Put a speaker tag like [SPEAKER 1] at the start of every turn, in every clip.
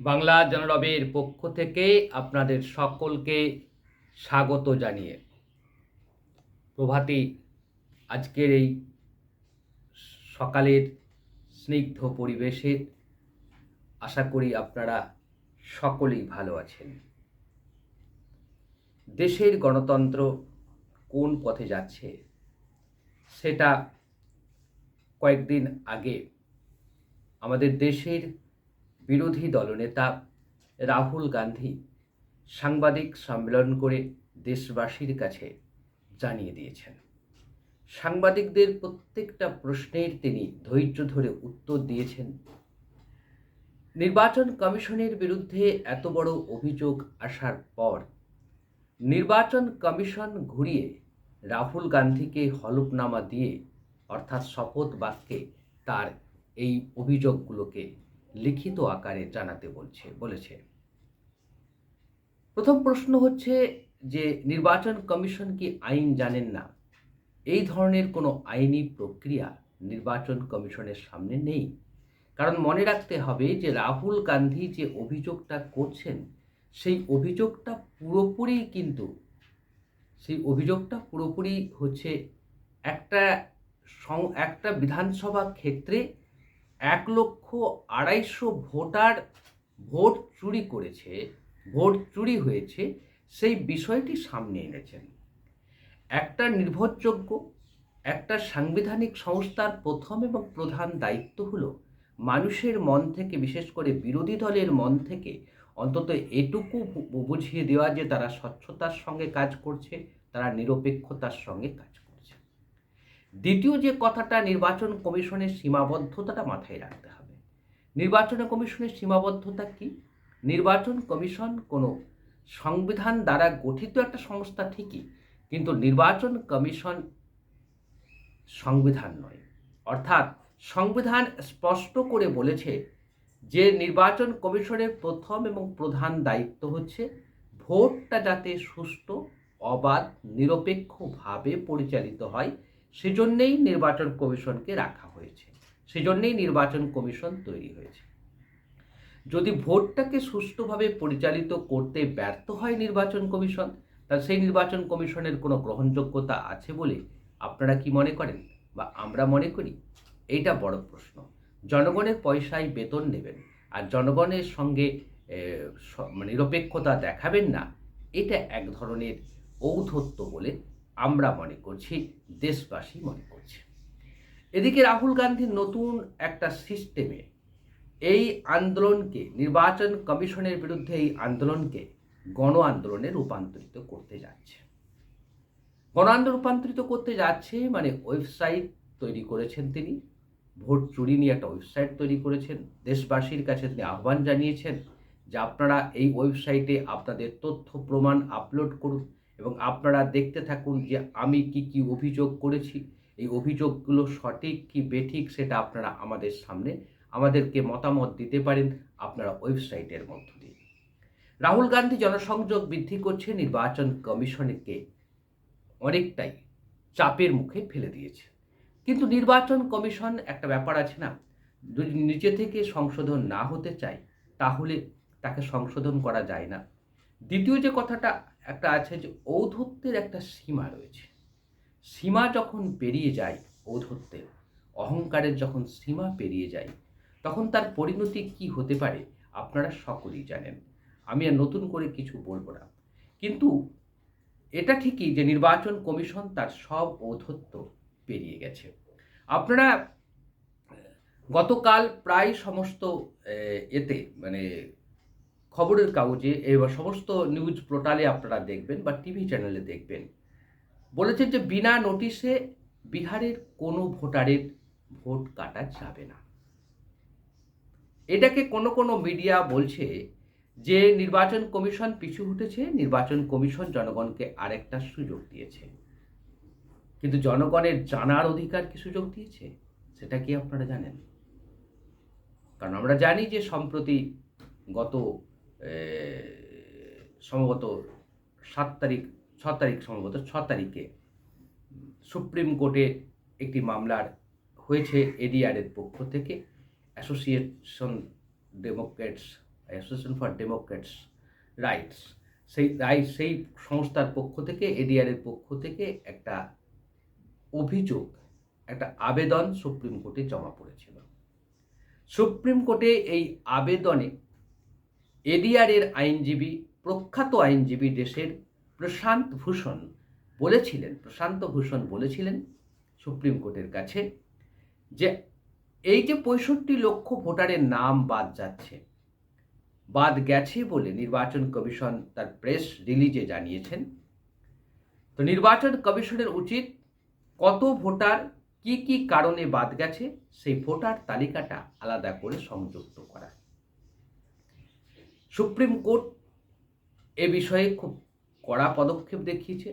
[SPEAKER 1] বাংলা জনরবের পক্ষ থেকে আপনাদের সকলকে স্বাগত জানিয়ে। প্রভাতী, আজকের এই সকালের স্নিগ্ধ পরিবেশে আশা করি আপনারা সকলেই ভালো আছেন। দেশের গণতন্ত্র কোন পথে যাচ্ছে সেটা কয়েকদিন আগে আমাদের দেশের বিরোধী দলনেতা রাহুল গান্ধী সাংবাদিক সম্মেলন করে দেশবাসীর কাছে জানিয়ে দিয়েছেন। সাংবাদিকদের প্রত্যেকটা প্রশ্নের তিনি ধৈর্য ধরে উত্তর দিয়েছেন। নির্বাচন কমিশনের বিরুদ্ধে এত বড় অভিযোগ আসার পর নির্বাচন কমিশন ঘুরিয়ে রাহুল গান্ধীকে হলফনামা দিয়ে, অর্থাৎ শপথ বাক্যে তার এই অভিযোগগুলোকে লিখিত আকারে জানাতে বলছে, বলেছে। প্রথম প্রশ্ন হচ্ছে যে, নির্বাচন কমিশন কি আইন জানেন না? এই ধরনের কোনো আইনি প্রক্রিয়া নির্বাচন কমিশনের সামনে নেই। কারণ মনে রাখতে হবে যে, রাহুল গান্ধী যে অভিযোগটা করছেন, সেই অভিযোগটা পুরোপুরি কিন্তু, সেই অভিযোগটা পুরোপুরি হচ্ছে একটা একটা বিধানসভা ক্ষেত্রে এক লক্ষ আড়াইশো ভোটার ভোট চুরি করেছে, ভোট চুরি হয়েছে, সেই বিষয়টি সামনে এনেছেন। একটা নির্ভরযোগ্য, একটা সাংবিধানিক সংস্থার প্রথম এবং প্রধান দায়িত্ব হলো মানুষের মন থেকে, বিশেষ করে বিরোধী দলের মন থেকে, অন্তত এটুকু বুঝিয়ে দেওয়া যে তারা স্বচ্ছতার সঙ্গে কাজ করছে, তারা নিরপেক্ষতার সঙ্গে কাজ দ্বিতীয় যে কথাটা, নির্বাচন কমিশনের সীমাবদ্ধতাটা মাথায় রাখতে হবে। নির্বাচন কমিশনের সীমাবদ্ধতা কি? নির্বাচন কমিশন কোনো সংবিধান দ্বারা গঠিত একটা সংস্থা ঠিকই, কিন্তু নির্বাচন কমিশন সংবিধান নয়। অর্থাৎ সংবিধান স্পষ্ট করে বলেছে যে নির্বাচন কমিশনের প্রথম এবং প্রধান দায়িত্ব হচ্ছে ভোটটা যাতে সুষ্ঠু, অবাধ, নিরপেক্ষভাবে পরিচালিত হয় সেজন্যেই নির্বাচন কমিশনকে রাখা হয়েছে। সেজন্যেই নির্বাচন কমিশন তৈরি হয়েছে। যদি ভোটটাকে সুষ্ঠুভাবে পরিচালিত করতে ব্যর্থ হয় নির্বাচন কমিশন তাহলে সেই নির্বাচন কমিশনের কোনো গ্রহণযোগ্যতা আছে বলে আপনারা কি মনে করেন বা আমরা মনে করি? এইটা বড় প্রশ্ন। জনগণের পয়সায় বেতন নেবেন আর জনগণের সঙ্গে মানে নিরপেক্ষতা দেখাবেন না, এটা এক ধরনের ঔদ্ধত্য বলে আমরা মনে করছি, দেশবাসী মনে করছে। এদিকে রাহুল গান্ধী নতুন একটা সিস্টেমে এই আন্দোলনকে, নির্বাচন কমিশনের বিরুদ্ধে এই আন্দোলনকে গণ আন্দোলনে রূপান্তরিত করতে যাচ্ছে। গণ আন্দোলন রূপান্তরিত করতে যাচ্ছে মানে ওয়েবসাইট তৈরি করেছেন তিনি, ভোট চুরি নিয়ে একটা ওয়েবসাইট তৈরি করেছেন, দেশবাসীর কাছে তিনি আহ্বান জানিয়েছেন যে আপনারা এই ওয়েবসাইটে আপনাদের তথ্য, প্রমাণ আপলোড করুন। এবং আপনারা দেখতে থাকুন যে আমি কি কি অভিযোগ করেছি। এই অভিযোগগুলো সঠিক কি, বেঠিক সেটা আপনারা আমাদের সামনে, আমাদেরকে মতামত দিতে পারেন আপনারা ওয়েবসাইটের মধ্য দিয়ে। রাহুল গান্ধী জনসংযোগ বৃদ্ধি করছে, নির্বাচন কমিশনকে অনেকটাই চাপের মুখে ফেলে দিয়েছে। কিন্তু নির্বাচন কমিশন একটা ব্যাপার আছে না, যদি নিচে থেকে সংশোধন না হতে চায়, তাহলে তাকে সংশোধন করা যায় না। দ্বিতীয় যে কথাটা একটা আছে যে ঔদ্ধত্যের একটা সীমা রয়েছে। সীমা যখন পেরিয়ে যায় ঔদ্ধত্যের, অহংকারের যখন সীমা পেরিয়ে যায়, তখন তার পরিণতি কি হতে পারে আপনারা সকলেই জানেন। আমি আর নতুন করে কিছু বলব না। কিন্তু এটা ঠিকই যে নির্বাচন কমিশন তার সব ঔদ্ধত্য পেরিয়ে গেছে। আপনারা গতকাল প্রায় সমস্ত এতে মানে খবরের কাগজে এবার সমস্ত নিউজ পোর্টালে আপনারা দেখবেন বা টিভি চ্যানেলে দেখবেন। বলেছেন যে বিনা নোটিশে বিহারের কোনো ভোটারের ভোট কাটা যাবে না। এটাকে কোনো কোনো মিডিয়া বলছে যে নির্বাচন কমিশন পিছু উঠেছে নির্বাচন কমিশন জনগণকে আরেকটা সুযোগ দিয়েছে। কিন্তু জনগণের জানার অধিকার কি সুযোগ দিয়েছে? সেটা কি আপনারা জানেন? কারণ আমরা জানি যে সম্প্রতি গত সম্ভবত সাত তারিখ, ছ তারিখ সম্ভবত, ছ তারিখে সুপ্রিম কোর্টে একটি মামলার হয়েছে এডিআরের পক্ষ থেকে। Association democrats association for democrats rights সেই রাইট সেই সংস্থার পক্ষ থেকে, এডিআরের পক্ষ থেকে একটা অভিযোগ, একটা আবেদন সুপ্রিম কোর্টে জমা পড়েছিল। সুপ্রিম কোর্টে এই আবেদনে এডিআরের আইনজীবী, প্রখ্যাত আইনজীবী দেশের প্রশান্ত ভূষণ বলেছিলেন, প্রশান্ত ভূষণ বলেছিলেন সুপ্রিম কোর্টের কাছে যে এই যে পঁয়ষট্টি লক্ষ ভোটারের নাম বাদ যাচ্ছে, বাদ গেছে বলে নির্বাচন কমিশন তার প্রেস রিলিজে জানিয়েছেন, তো নির্বাচন কমিশনের উচিত কত ভোটার কি কি কারণে বাদ গেছে, সেই ভোটার তালিকাটা আলাদা করে সংযুক্ত করা। সুপ্রিম কোর্ট এ বিষয়ে খুব কড়া পদক্ষেপ দেখিয়েছে,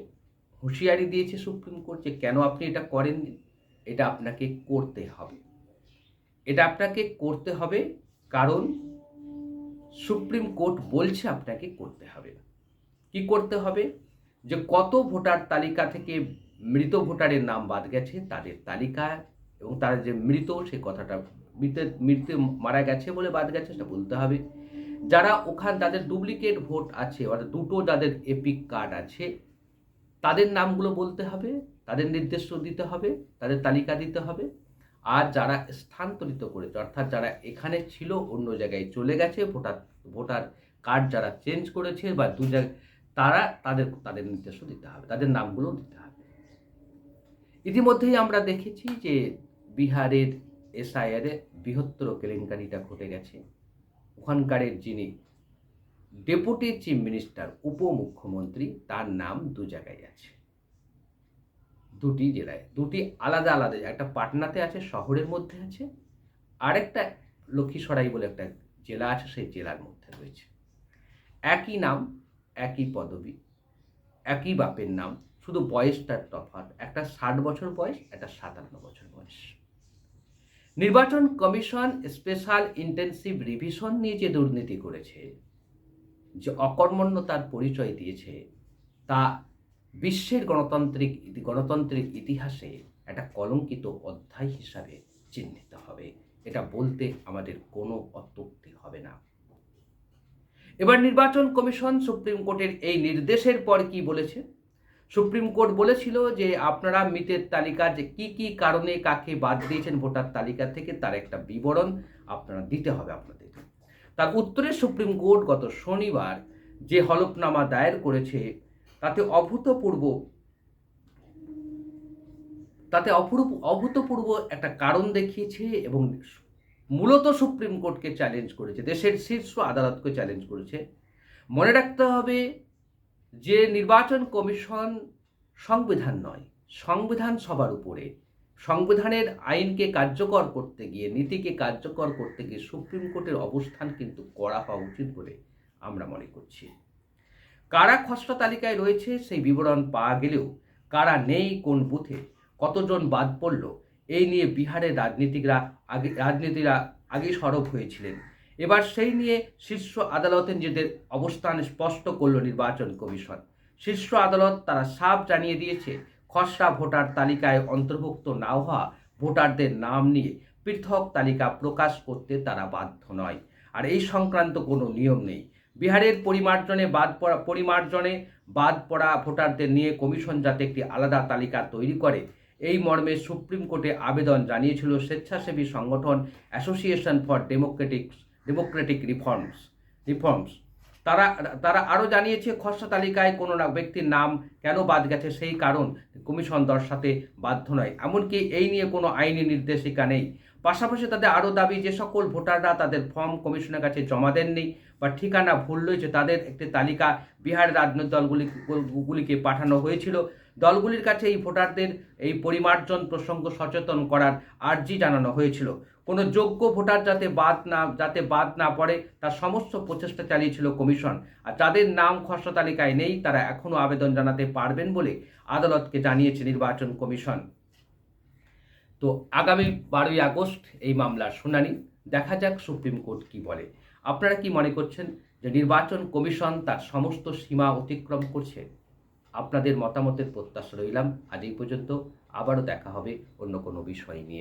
[SPEAKER 1] হুঁশিয়ারি দিয়েছে সুপ্রিম কোর্ট যে কেন আপনি এটা করেননি, এটা আপনাকে করতে হবে। এটা আপনাকে করতে হবে কারণ সুপ্রিম কোর্ট বলছে আপনাকে করতে হবে। কি করতে হবে? যে কত ভোটার তালিকা থেকে মৃত ভোটারের নাম বাদ গেছে, তাদের তালিকা এবং তারা যে মৃত, সে কথাটা মৃত মৃত্যু মারা গেছে বলে বাদ গেছে, সেটা বলতে হবে। যারা ওখান, তাদের ডুপ্লিকেট ভোট আছে, অর্থাৎ দুটো যাদের এপিক কার্ড আছে, তাদের নামগুলো বলতে হবে, তাদের নির্দেশ দিতে হবে, তাদের তালিকা দিতে হবে। আর যারা স্থানান্তরিত করেছে, অর্থাৎ যারা এখানে ছিল, অন্য জায়গায় চলে গেছে, ভোটার ভোটার কার্ড যারা চেঞ্জ করেছে বা দু জায়গায় তারা তাদের তাদের নির্দেশও দিতে হবে, তাদের নামগুলো দিতে হবে। ইতিমধ্যেই আমরা দেখেছি যে বিহারের এসআইআরে বৃহত্তর কেলেঙ্কারিটা ঘটে গেছে। ওখানকারের যিনি ডেপুটি চিফ মিনিস্টার, উপমুখ্যমন্ত্রী, তার নাম দু জায়গায় আছে। দুটি জেলায়, দুটি আলাদা আলাদা একটা পাটনাতে আছে, শহরের মধ্যে আছে। আরেকটা লক্ষ্মীসরাই বলে একটা জেলা আছে, সেই জেলার মধ্যে রয়েছে। একই নাম, একই পদবি, একই বাপের নাম, শুধু বয়সটার তফাৎ। একটা ষাট বছর বয়স, একটা সাতান্ন বছর বয়স। নির্বাচন কমিশন স্পেশাল ইন্টেন্সিভ রিভিশন নিয়ে যে দুর্নীতি করেছে, যে অকর্মণ্যতার পরিচয় দিয়েছে, তা বিশ্বের গণতান্ত্রিক গণতান্ত্রিক ইতিহাসে একটা কলঙ্কিত অধ্যায় হিসাবে চিহ্নিত হবে। এটা বলতে আমাদের কোনো অত্যুক্তি হবে না। এবার নির্বাচন কমিশন সুপ্রিম কোর্টের এই নির্দেশের পর কি বলেছে? সুপ্রিম কোর্ট বলেছিল যে আপনারা মৃতের তালিকা যে কি কি কারণে কাকে বাদ দিয়েছেন ভোটার তালিকা থেকে তার একটা বিবরণ আপনারা দিতে হবে আপনাদের। তার উত্তরে সুপ্রিম কোর্ট গত শনিবার যে হলফনামা দায়ের করেছে, তাতে অভূতপূর্ব তাতে অপূর্ব অভূতপূর্ব একটা কারণ দেখিয়েছে এবং মূলত সুপ্রিম কোর্টকে চ্যালেঞ্জ করেছে, দেশের শীর্ষ আদালতকে চ্যালেঞ্জ করেছে। মনে রাখতে হবে যে নির্বাচন কমিশন সংবিধান নয়, সংবিধান সবার উপরে। সংবিধানের আইনকে কার্যকর করতে গিয়ে, নীতিকে কার্যকর করতে গিয়ে সুপ্রিম কোর্টের অবস্থান কিন্তু করা হওয়া উচিত বলে আমরা মনে করছি। কারা খসড়া তালিকায় রয়েছে সেই বিবরণ পাওয়া গেলেও কারা নেই কোন বুথে, কতজন বাদ পড়ল, এই নিয়ে বিহারের রাজনীতিকরা আগে, রাজনীতিরা আগে সরব হয়েছিলেন। এবার সেই নিয়ে শীর্ষ আদালতে নিজেদের অবস্থান স্পষ্ট করল নির্বাচন কমিশন। শীর্ষ আদালত তারা সাফ জানিয়ে দিয়েছে, খসড়া ভোটার তালিকায় অন্তর্ভুক্ত না হওয়া ভোটারদের নাম নিয়ে পৃথক তালিকা প্রকাশ করতে তারা বাধ্য নয়। আর এই সংক্রান্ত কোনো নিয়ম নেই। বিহারের পরিমার্জনে বাদ পড়া, পরিমার্জনে বাদ পড়া ভোটারদের নিয়ে কমিশন যাতে একটি আলাদা তালিকা তৈরি করে, এই মর্মে সুপ্রিম কোর্টে আবেদন জানিয়েছিল স্বেচ্ছাসেবী সংগঠন association for democratic democratic reforms reforms তারা তারা আরও জানিয়েছে খসড়া তালিকায় কোনো না, ব্যক্তির নাম কেন বাদ গেছে সেই কারণ কমিশন দর্শাতে বাধ্য নয়। এমনকি এই নিয়ে কোনো আইনি নির্দেশিকা নেই। পাশাপাশি তাদের আরও দাবি যে সকল ভোটাররা তাদের ফর্ম কমিশনের কাছে জমা দেননি বা ঠিকানা ভুল রয়েছে তাদের একটি তালিকা বিহার রাজনৈতিক দলগুলি, গুলিকে পাঠানো হয়েছিল। দলগুলির কাছে এই ভোটারদের এই পরিমার্জন প্রসঙ্গ সচেতন করার আর্জি জানানো হয়েছিল। কোনো যোগ্য ভোটার যাতে বাদ না, যাতে বাদ না পড়ে, তার সমস্ত প্রচেষ্টা চালিয়েছিল কমিশন। আর যাদের নাম খসড়া তালিকায় নেই, তারা এখনও আবেদন জানাতে পারবেন বলে আদালতকে জানিয়েছে নির্বাচন কমিশন। তো আগামী বারোই আগস্ট এই মামলার শুনানি, দেখা যাক সুপ্রিম কোর্ট কি বলে। আপনারা কি মনে করছেন যে নির্বাচন কমিশন তার সমস্ত সীমা অতিক্রম করছে? আপনাদের মতামতের প্রত্যাশা রইলাম। আজ এই পর্যন্ত আবারও দেখা হবে অন্য কোনো বিষয় নিয়ে।